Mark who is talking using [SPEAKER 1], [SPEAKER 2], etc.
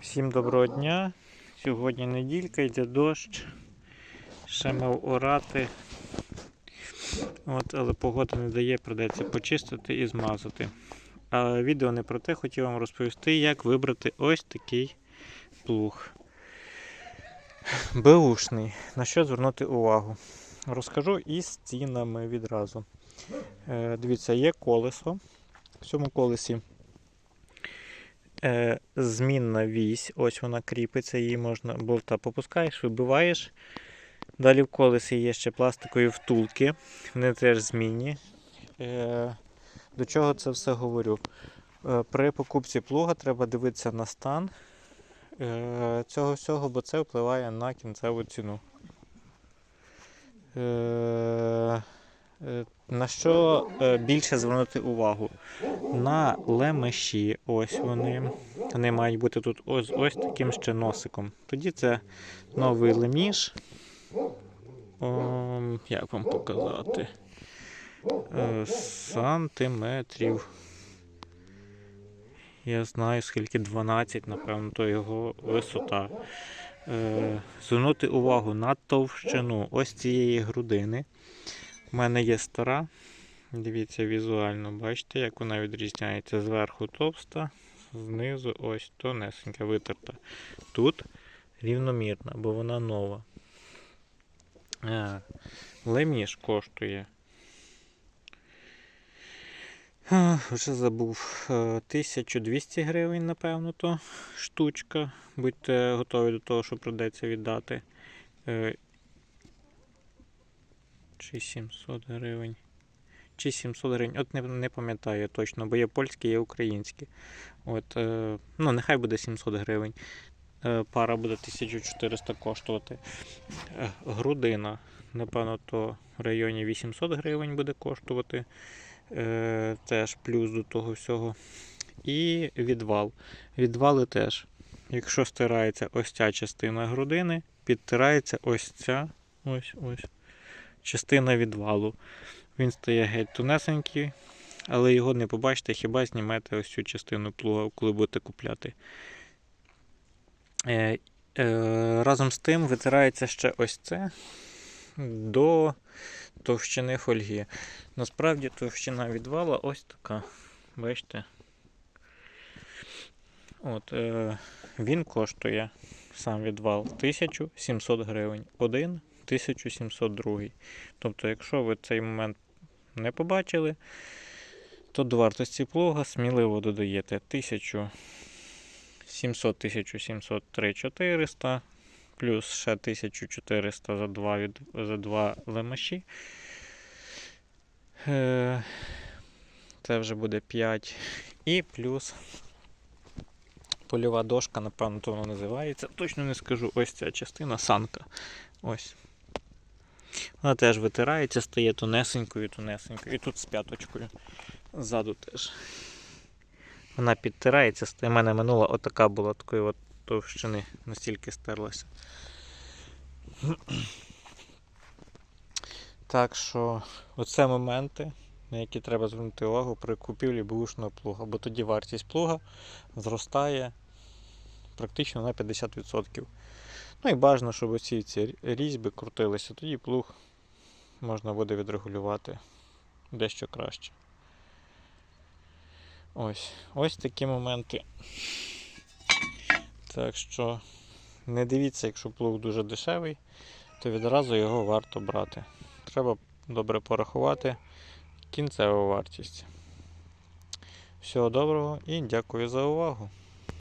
[SPEAKER 1] Всім доброго дня. Сьогодні неділька, йде дощ. Ще мав орати. От, але погода не дає, придеться почистити і змазати. А відео не про те, хотів вам розповісти, як вибрати ось такий плуг. Беушний. На що звернути увагу? Розкажу із цінами відразу. Е, дивіться, є колесо. В цьому колесі е, змінна вісь, ось вона кріпиться, її можна болта попускаєш, вибиваєш. Далі в колесі є ще пластикові втулки, вони теж змінні. Е, до чого це все говорю? Е, при покупці плуга треба дивитися на стан е, цього всього, бо це впливає на кінцеву ціну. Е, на що е, більше звернути увагу? На лемеші, ось вони. Вони мають бути тут ось, ось таким ще носиком. Тоді це новий леміш. Ом, як вам показати? Е, сантиметрів. Я знаю, скільки 12, напевно, то його висота. Е, звернути увагу на товщину ось цієї грудини. У мене є стара. Дивіться візуально, бачите, як вона відрізняється. Зверху товста, знизу ось тонесенька витерта. Тут рівномірна, бо вона нова. Е, Леміш коштує. А, Вже забув. е, 1200 гривень, напевно, то штучка. Будьте готові до того, що придеться віддати. Чи 700 гривень. Чи 700 гривень. От не, не пам'ятаю точно, бо є польські, є українські. От, е, ну, нехай буде 700 гривень. Е, пара буде 1400 коштувати. Е, грудина, напевно, то в районі 800 гривень буде коштувати. Е, теж плюс до того всього. І відвал. Відвали теж. Якщо стирається ось ця частина грудини, підтирається ось ця ось ось частина відвалу. Він стає геть тонесенький, але його не побачите, хіба знімете ось цю частину плуга, коли будете купляти. Е, е, разом з тим витирається ще ось це до товщини фольги. Насправді товщина відвала ось така. Бачите? От, е, він коштує сам відвал 1700 гривень. Один 1702. Тобто, якщо ви цей момент не побачили, то до вартості плуга сміливо додаєте 1700, 1700, 3400, плюс ще 1400 за два, від, за два лемеші. Е, Це вже буде 5. І плюс польова дошка, напевно, то вона називається. Точно не скажу. Ось ця частина санка. Ось. Вона теж витирається, стає тонесенькою, тонесенькою. І тут з п'яточкою. Ззаду теж. Вона підтирається. У мене минула отака була такої от товщини, настільки стерлася. Так що, оце моменти, на які треба звернути увагу при купівлі бушного плуга, бо тоді вартість плуга зростає практично на 50%. Ну і бажано, щоб оці ці різьби крутилися, тоді плуг можна буде відрегулювати дещо краще. Ось, ось такі моменти. Так що не дивіться, якщо плуг дуже дешевий, то відразу його варто брати. Треба добре порахувати кінцеву вартість. Всього доброго і дякую за увагу.